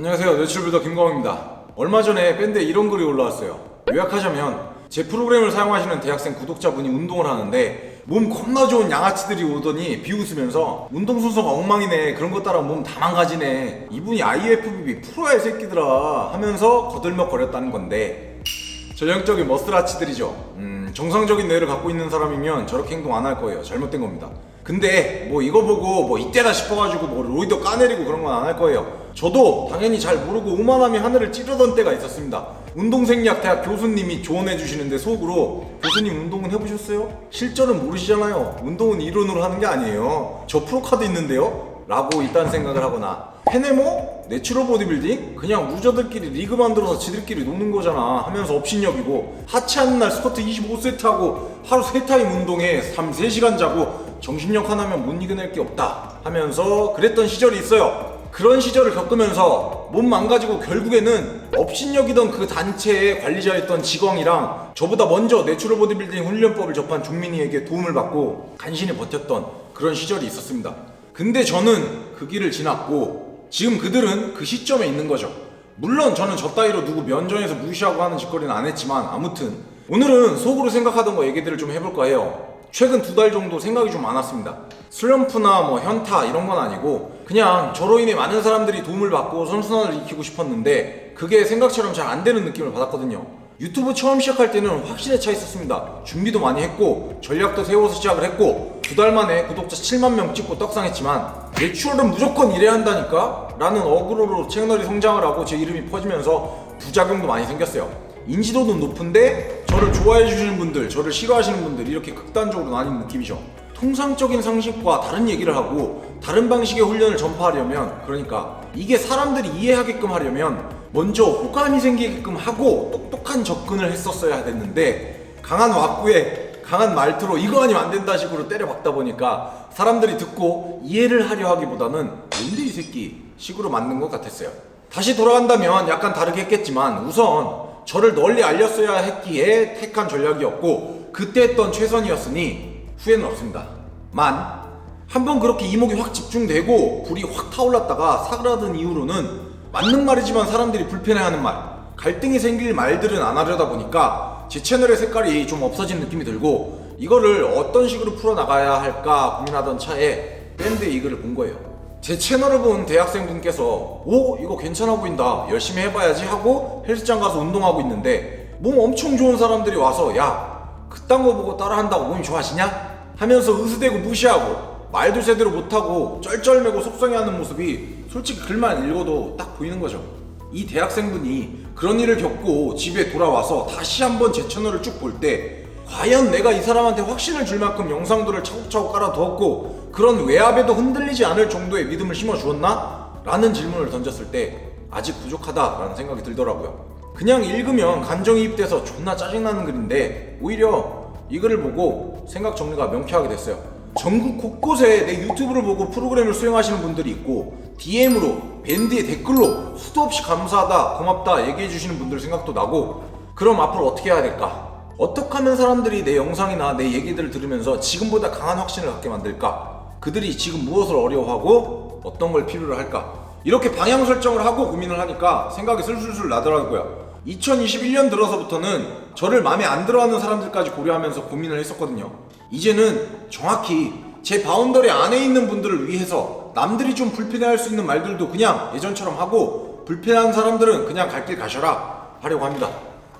노출부터 김광호입니다. 얼마 전에 밴드에 이런 글이 올라왔어요. 요약하자면 제 프로그램을 사용하시는 대학생 구독자분이 운동을 하는데 몸 겁나 좋은 양아치들이 오더니 비웃으면서 운동 순서가 엉망이네 그런 거 따라 몸 다 망가지네 이분이 IFBB 프로야 이 새끼들아 하면서 거들먹거렸다는 건데 전형적인 머스라치들이죠. 음, 정상적인 뇌를 갖고 있는 사람이면 저렇게 행동 안 할 거예요. 잘못된 겁니다. 근데 뭐 이거 보고 뭐 이때다 싶어가지고 뭐 로이더 까내리고 그런 건 안 할 거예요. 저도 당연히 잘 모르고 오만함이 하늘을 찌르던 때가 있었습니다. 운동생리학 대학 교수님이 조언해 주시는데 속으로 교수님 운동은 해보셨어요? 실전은 모르시잖아요. 운동은 이론으로 하는 게 아니에요. 저 프로카드 있는데요? 라고 일단 생각을 하거나 페네모? 내추럴 보디빌딩? 그냥 루저들끼리 리그 만들어서 지들끼리 노는 거잖아 하면서 업신여기고 하체하는 날 스쿼트 25세트 하고 하루 3타임 운동에 3, 3시간 자고 정신력 하나면 못 이겨낼 게 없다 하면서 그랬던 시절이 있어요 그런 시절을 겪으면서 몸 망가지고 결국에는 업신여기던 그 단체의 관리자였던 직원이랑 저보다 먼저 내추럴 보디빌딩 훈련법을 접한 종민이에게 도움을 받고 간신히 버텼던 그런 시절이 있었습니다 근데 저는 그 길을 지났고 지금 그들은 그 시점에 있는 거죠. 물론 저는 저 따위로 누구 면전에서 무시하고 하는 짓거리는 안 했지만 아무튼 오늘은 속으로 생각하던 거 얘기들을 좀 해볼까 해요. 최근 두 달 정도 생각이 좀 많았습니다. 슬럼프나 뭐 현타 이런 건 아니고 그냥 저로 인해 많은 사람들이 도움을 받고 선순환을 익히고 싶었는데 그게 생각처럼 잘 안 되는 느낌을 받았거든요. 유튜브 처음 시작할 때는 확실히 차 있었습니다. 준비도 많이 했고 전략도 세워서 시작을 했고 두 달 만에 구독자 7만 명 찍고 떡상했지만 내추럴은 무조건 이래야 한다니까? 라는 어그로로 채널이 성장을 하고 제 이름이 퍼지면서 부작용도 많이 생겼어요. 인지도는 높은데 저를 좋아해 주시는 분들, 저를 싫어하시는 분들 이렇게 극단적으로 나뉜 느낌이죠. 통상적인 상식과 다른 얘기를 하고 다른 방식의 훈련을 전파하려면 그러니까 이게 사람들이 이해하게끔 하려면 먼저 호감이 생기게끔 하고 똑똑한 접근을 했었어야 됐는데 강한 왁구에 강한 말투로 이거 아니면 안 된다 식으로 때려박다 보니까 사람들이 듣고 이해를 하려 하기보다는 뭔데 이 새끼 식으로 맞는 것 같았어요. 다시 돌아간다면 약간 다르게 했겠지만 우선 저를 널리 알렸어야 했기에 택한 전략이었고 그때 했던 최선이었으니 후회는 없습니다. 만 한번 그렇게 이목이 확 집중되고 불이 확 타올랐다가 사그라든 이후로는 맞는 말이지만 사람들이 불편해하는 말 갈등이 생길 말들은 안 하려다 보니까 제 채널의 색깔이 좀 없어진 느낌이 들고 이거를 어떤 식으로 풀어나가야 할까 고민하던 차에 밴드의 이 글을 본 거예요. 제 채널을 본 대학생분께서 오 이거 괜찮아 보인다 열심히 해봐야지 하고 헬스장 가서 운동하고 있는데 몸 엄청 좋은 사람들이 와서 야 그딴 거 보고 따라한다고 몸이 좋아지냐? 하면서 으스대고 무시하고 말도 제대로 못하고 쩔쩔매고 속상해하는 모습이 솔직히 글만 읽어도 딱 보이는 거죠. 이 대학생분이 그런 일을 겪고 집에 돌아와서 다시 한번 제 채널을 쭉 볼 때 과연 내가 이 사람한테 확신을 줄 만큼 영상들을 차곡차곡 깔아두었고 그런 외압에도 흔들리지 않을 정도의 믿음을 심어주었나? 라는 질문을 던졌을 때 아직 부족하다라는 생각이 들더라고요. 그냥 읽으면 감정이입돼서 존나 짜증나는 글인데 오히려 이 글을 보고 생각 정리가 명쾌하게 됐어요. 전국 곳곳에 내 유튜브를 보고 프로그램을 수행하시는 분들이 있고 DM으로 밴드의 댓글로 수도 없이 감사하다 고맙다 얘기해 주시는 분들 생각도 나고 그럼 앞으로 어떻게 해야 될까? 어떻게 하면 사람들이 내 영상이나 내 얘기들을 들으면서 지금보다 강한 확신을 갖게 만들까? 그들이 지금 무엇을 어려워하고 어떤 걸 필요로 할까? 이렇게 방향 설정을 하고 고민을 하니까 생각이 슬슬슬 나더라고요. 2021년 들어서부터는 저를 마음에 안 들어하는 사람들까지 고려하면서 고민을 했었거든요. 이제는 정확히 제 바운더리 안에 있는 분들을 위해서 남들이 좀 불편해할 수 있는 말들도 그냥 예전처럼 하고 불편한 사람들은 그냥 갈 길 가셔라 하려고 합니다.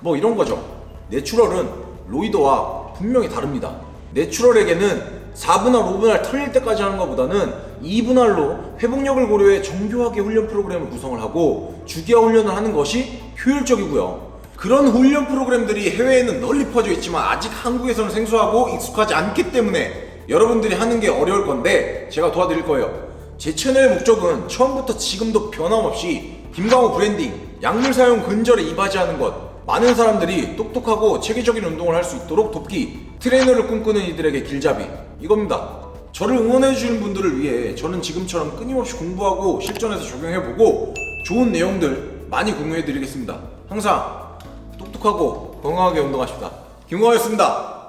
뭐 이런 거죠. 내추럴은 로이더와 분명히 다릅니다. 내추럴에게는 4분할, 5분할 털릴 때까지 하는 것보다는 2분할로 회복력을 고려해 정교하게 훈련 프로그램을 구성을 하고 주기화 훈련을 하는 것이 효율적이고요. 그런 훈련 프로그램들이 해외에는 널리 퍼져 있지만 아직 한국에서는 생소하고 익숙하지 않기 때문에 여러분들이 하는 게 어려울 건데 제가 도와드릴 거예요. 제 채널의 목적은 처음부터 지금도 변함없이 김광호 브랜딩, 약물 사용 근절에 이바지하는 것, 많은 사람들이 똑똑하고 체계적인 운동을 할 수 있도록 돕기, 트레이너를 꿈꾸는 이들에게 길잡이, 이겁니다. 저를 응원해주시는 분들을 위해 저는 지금처럼 끊임없이 공부하고 실전에서 적용해보고 좋은 내용들 많이 공유해드리겠습니다. 항상 똑똑하고 건강하게 운동하십니다. 김광호였습니다.